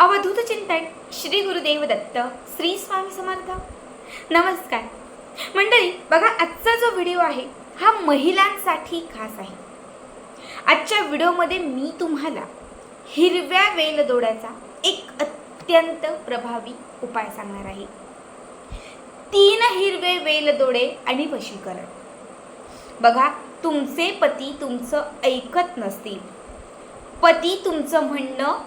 अवधूत चिंतन श्री गुरुदेव दत्त श्री स्वामी समर्थ. नमस्कार. मंडळी बघा आजचा जो व्हिडिओ आहे हा महिलांसाठी खास आहे. आजच्या व्हिडिओमध्ये मी तुम्हाला हिरव्या वेलदोड्याचा एक अत्यंत प्रभावी उपाय सांगणार आहे. तीन हिरवे वेलदोडे आणि वशीकरण. बघा तुमचे पती तुमचं ऐकत नसतील. पती तुमचं म्हणणं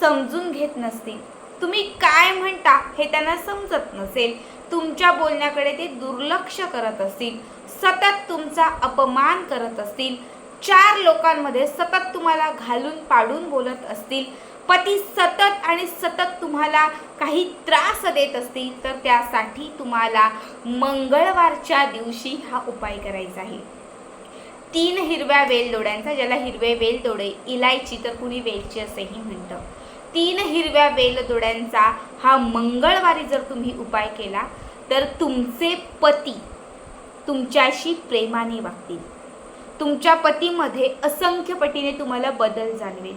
समजून घेत नसतील तुम्ही काय म्हणता हे त्यांना समजत नसेल. तुमच्या बोलण्याकडे ते दुर्लक्ष करत असतील. सतत तुमचा अपमान करत असतील. चार लोकांमध्ये सतत तुम्हाला घालून पाडून बोलत असतील. पती सतत आणि सतत तुम्हाला काही त्रास देत असतील तर त्यासाठी तुम्हाला मंगळवारच्या दिवशी हा उपाय करायचा आहे. तीन हिरव्या वेलदोड्यांचा ज्याला हिरवे वेलदोडे इलायची तर कुणी वेलची असेही म्हणतं. तीन हिरव्या वेलदोड्यांचा हा मंगळवारी जर तुम्ही उपाय केला तर तुमचे पती तुमच्याशी प्रेमाने वागतील. तुमच्या पतीमध्ये असंख्य पटीने तुम्हाला बदल जाणवेल.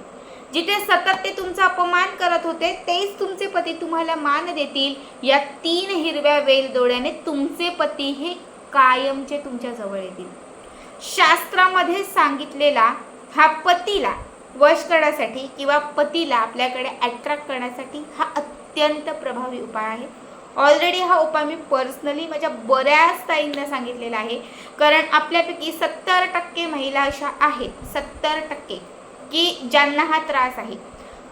जिथे सतत ते तुमचा अपमान करत होते तेच तुमचे पती तुम्हाला मान देतील. या तीन हिरव्या वेलदोड्याने तुमचे पती हे कायमचे तुमच्या जवळ येतील. शास्त्रामध्ये सांगितलेला हा पतीला वश करण्यासाठी किंवा पतीला आपल्याकडे अट्रॅक्ट करण्यासाठी हा अत्यंत प्रभावी उपाय आहे. ऑलरेडी हा उपाय मी पर्सनली माझ्या बऱ्याच ताईंना सांगितलेला आहे. कारण आपल्यापैकी सत्तर टक्के महिला अशा आहेत. सत्तर टक्के की ज्यांना हा त्रास आहे.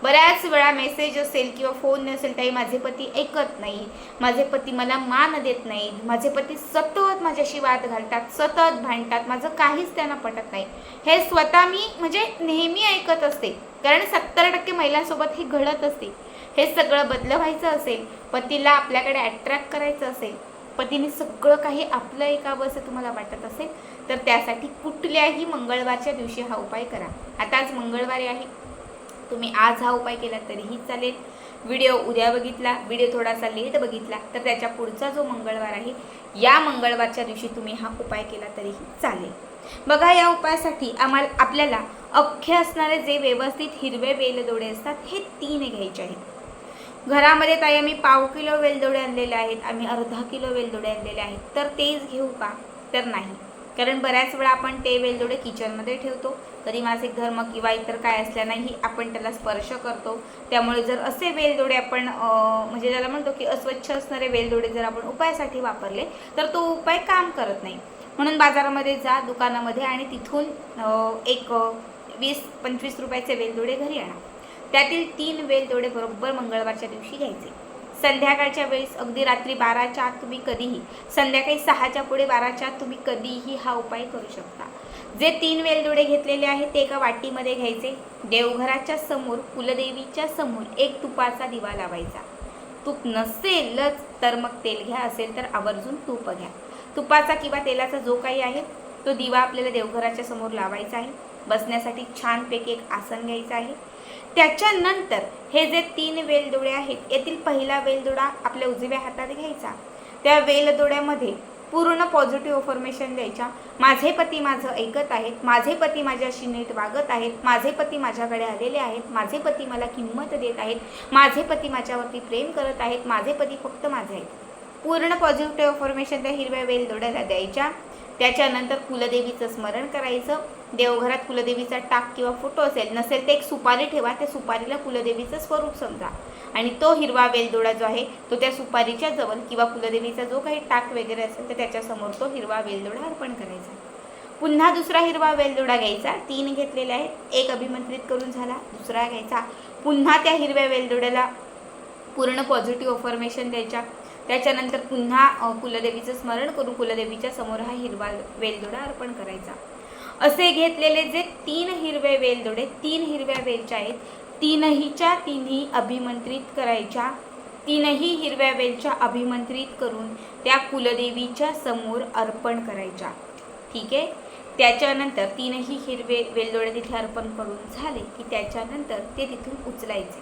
बऱ्याच वेळा मेसेज असेल किंवा फोन नसेल ताई माझे पती ऐकत नाही. माझे पती मला मान देत नाही माझे पती सतत माझ्याशी वाद घालतात सतत भांडतात. माझं काहीच त्यांना पटत नाही. हे स्वतः मी म्हणजे नेहमी ऐकत असते. कारण सत्तर टक्के महिलांसोबत हे घडत असते. हे सगळं बदलवायचं असेल पतीला आपल्याकडे अट्रॅक्ट करायचं असेल पतीने सगळं काही आपलं ऐकावं असं तुम्हाला वाटत असेल तर त्यासाठी कुठल्याही मंगळवारच्या दिवशी हा उपाय करा. आता आज मंगळवारी आहे. तुम्ही आज हा उपाय केला तरीही चालेल. व्हिडिओ उद्या बघितला व्हिडिओ थोडासा लेट बघितला तर त्याच्या पुढचा जो मंगळवार आहे या मंगळवारच्या दिवशी तुम्ही हा उपाय केला तरीही चालेल. बघा या उपायासाठी आम्हाला आपल्याला अख्खे असणारे जे व्यवस्थित हिरवे वेलदोडे असतात हे तीन घ्यायचे आहेत. घरामध्ये ताई आम्ही पाव किलो वेलदोडे आणलेले आहेत आम्ही अर्धा किलो वेलदोडे आणलेले आहेत तर तेच घेऊ का? तर नाही. कारण बऱ्याच वेळा आपण ते वेलदोडे किचनमध्ये ठेवतो. तरी मासिक धर्म किंवा इतर काय असल्यानेही आपण त्याला स्पर्श करतो. त्यामुळे जर असे वेलदोडे आपण म्हणजे ज्याला म्हणतो की अस्वच्छ असणारे वेलदोडे जर आपण उपायासाठी वापरले तर तो उपाय काम करत नाही. म्हणून बाजारामध्ये जा दुकानामध्ये आणि तिथून एक वीस पंचवीस रुपयाचे वेलदोडे घरी आणा. त्यातील तीन वेलदोडे बरोबर मंगळवारच्या दिवशी घ्यायचे. संध्याकाळच्या वेळेस अगदी रात्री बाराच्या आत तुम्ही कधीही संध्याकाळी सहाच्या पुढे बाराच्या आत तुम्ही कधीही हा उपाय करू शकता. जे तीन वेलदोडे घेतलेले आहेत ते एका वाटीमध्ये घ्यायचे. देवघराच्या समोर कुलदेवीच्या समोर एक तुपाचा दिवा लावायचा. तूप नसेलच तर मग तेल घ्या असेल तर आवर्जून तूप घ्या. तुपाचा किंवा तेलाचा जो काही आहे तो दिवा आपल्याला देवघराच्या समोर लावायचा आहे. बसण्यासाठी छानपैकी एक आसन घ्यायचं आहे. त्याच्यानंतर हे जे तीन वेलदोडे आहेत यातील पहिला वेलदोडा आपल्या उजव्या हातात घ्यायचा. त्या वेलदोड्यामध्ये पूर्ण पॉझिटिव्ह अफर्मेशन द्यायच्या. माझे पती माझं ऐकत आहेत माझे पती माझ्याशी नीट वागत आहेत माझे पती माझ्याकडे आलेले आहेत माझे पती मला किंमत देत आहेत माझे पती माझ्यावरती प्रेम करत आहेत माझे पती फक्त माझे आहेत. पूर्ण पॉझिटिव्ह अफर्मेशन त्या हिरव्या वेलदोड्याला द्यायच्या. त्याच्यानंतर कुलदेवीचं स्मरण करायचं. देवघरात कुलदेवीचा टाक किंवा फोटो असेल नसेल तर एक सुपारी ठेवा त्या सुपारीला कुलदेवीचं स्वरूप समजा. आणि तो हिरवा वेलदोडा जो आहे तो त्या सुपारीच्या जवळ किंवा कुलदेवीचा जो काही टाक वगैरे असेल तर त्याच्यासमोर तो हिरवा वेलदोडा अर्पण करायचा. पुन्हा दुसरा हिरवा वेलदोडा घ्यायचा. तीन घेतलेले आहेत. एक अभिमंत्रित करून झाला. दुसरा घ्यायचा. पुन्हा त्या हिरव्या वेलदोड्याला पूर्ण पॉझिटिव्ह अफर्मेशन द्यायच्या. त्याच्यानंतर पुन्हा कुलदेवीचं स्मरण करून कुलदेवीच्या समोर हा हिरवा वेलदोडा अर्पण करायचा. असे घेतलेले जे तीन हिरवे वेलदोडे तीन हिरव्या वेलच्या आहेत तीनहीच्या तिन्ही अभिमंत्रित करायच्या. तीनही हिरव्या वेलच्या अभिमंत्रित करून त्या कुलदेवीच्या समोर अर्पण करायच्या. ठीक आहे? त्याच्यानंतर तीनही हिरवे वेलदोडे तिथे अर्पण करून झाले की त्याच्यानंतर ते तिथून उचलायचे.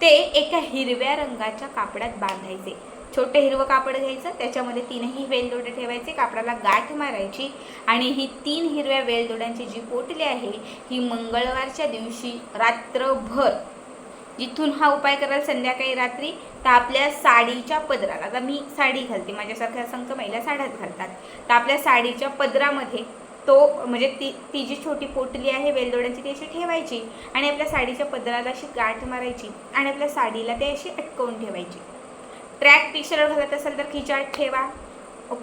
ते एका हिरव्या रंगाच्या कापडात बांधायचे. छोटे हिरवं कापड घ्यायचं त्याच्यामध्ये तीनही वेलदोडे ठेवायचे कापडाला गाठ मारायची आणि ही तीन हिरव्या वेलदोड्यांची जी पोटली आहे ही मंगळवारच्या दिवशी रात्रभर जिथून हा उपाय कराल संध्याकाळी रात्री तर आपल्या साडीच्या पदराला आता मी साडी घालते माझ्यासारख्या असंख्य महिला साड्यात घालतात तर आपल्या साडीच्या पदरामध्ये तो म्हणजे ती ती जी छोटी पोटली आहे वेलदोड्यांची ती अशी ठेवायची आणि आपल्या साडीच्या पदराला अशी गाठ मारायची आणि आपल्या साडीला ते अशी अटकवून ठेवायची. ट्रॅक टी शर्ट घालत असेल तर खिचाट ठेवा.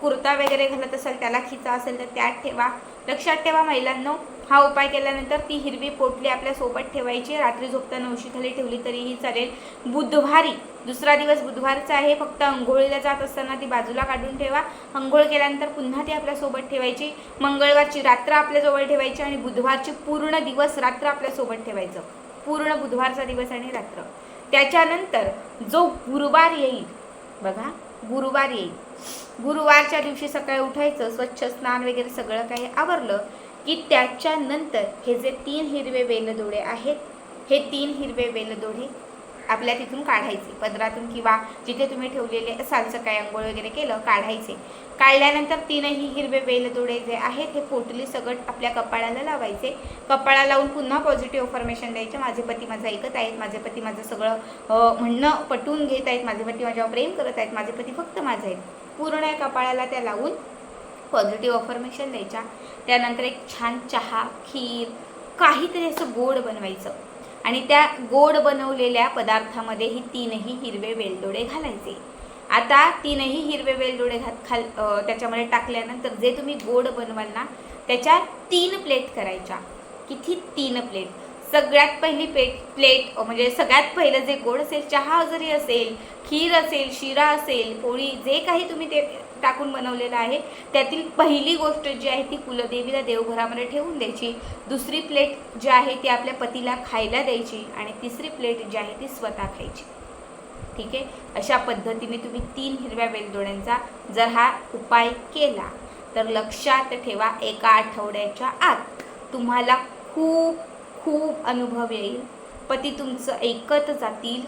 कुर्ता वगैरे घालत असेल त्याला खिचा असेल तर त्यात ठेवा. लक्षात ठेवा महिलांनो हा उपाय केल्यानंतर ती हिरवी पोटली आपल्यासोबत ठेवायची. रात्री झोपताना उशीखाली ठेवली तरीही चालेल. बुधवारी दुसरा दिवस बुधवारचा आहे. फक्त अंघोळीला जात असताना ती बाजूला काढून ठेवा. अंघोळ केल्यानंतर पुन्हा ती आपल्यासोबत ठेवायची. मंगळवारची रात्र आपल्याजवळ ठेवायची आणि बुधवारची पूर्ण दिवस रात्र आपल्यासोबत ठेवायचं. पूर्ण बुधवारचा दिवस आणि रात्र. त्याच्यानंतर जो गुरुवार येईल बघा गुरुवार येईल. गुरुवारच्या दिवशी सकाळी उठायचं स्वच्छ स्नान वगैरे सगळं काही आवरलं की त्याच्यानंतर हे जे तीन हिरवे वेलदोडे आहेत हे तीन हिरवे वेलदोडे आपल्या तिथून काढायचे. पदरातून किंवा जिथे तुम्ही ठेवलेले असाल सकाळी आंघोळ वगैरे केलं काढायचे. काढल्यानंतर तीनही हिरवे वेलदोडे जे आहेत हे पोटली सगट आपल्या कपाळाला लावायचे. कपाळा लावून पुन्हा पॉझिटिव्ह फॉर्मेशन द्यायचे. माझे पती माझं ऐकत आहेत माझे पती माझं सगळं म्हणणं पटवून घेत आहेत माझे पती माझ्यावर प्रेम करत आहेत माझे पती फक्त माझे आहेत. पूर्ण या कपाळाला त्या लावून पॉझिटिव्ह अफर्मेशन द्यायच्या. त्यानंतर एक छान चहा खीर काहीतरी असं गोड बनवायचं. आणि त्या गोड बनवलेल्या पदार्थामध्ये ही तीनही हिरवे वेलदोडे घालायचे. आता तीनही हिरवे वेलदोडे घात खाल त्याच्यामध्ये टाकल्यानंतर जे तुम्ही गोड बनवाल ना त्याच्या तीन प्लेट करायच्या. किती तीन प्लेट? सगळ्यात पहिली पेट प्लेट म्हणजे सगळ्यात पहिलं जे गोड असेल चहा जरी असेल खीर असेल शिरा असेल पोळी जे काही तुम्ही ते टाकून बनवलेलं आहे. त्यातील पहिली गोष्ट जी आहे ती कुलदेवीला देवघरामध्ये ठेवून द्यायची. दुसरी प्लेट जी आहे ती आपल्या पतीला खायला द्यायची आणि तिसरी प्लेट जी आहे ती स्वतः खायची. ठीक आहे? अशा पद्धतीने तुम्ही तीन हिरव्या वेलदोड्यांचा जर हा उपाय केला तर लक्षात ठेवा एका आठवड्याच्या आत तुम्हाला खूप खूप अनुभव येईल. पती तुमचं ऐकत जातील.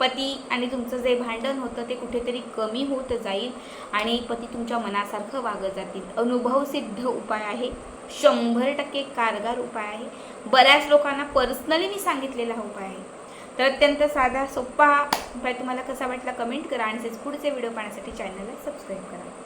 पती आणि तुमचं जे भांडण होतं ते कुठेतरी कमी होत जाईल आणि पती तुमच्या मनासारखं वागत जातील. अनुभवसिद्ध उपाय आहे. शंभर टक्के कारगार उपाय आहे. बऱ्याच लोकांना पर्सनली मी सांगितलेला हा उपाय आहे. तर अत्यंत साधा सोपा हा उपाय तुम्हाला कसा वाटला कमेंट करा आणि पुढचे व्हिडिओ पाहण्यासाठी चॅनलला सबस्क्राईब करा.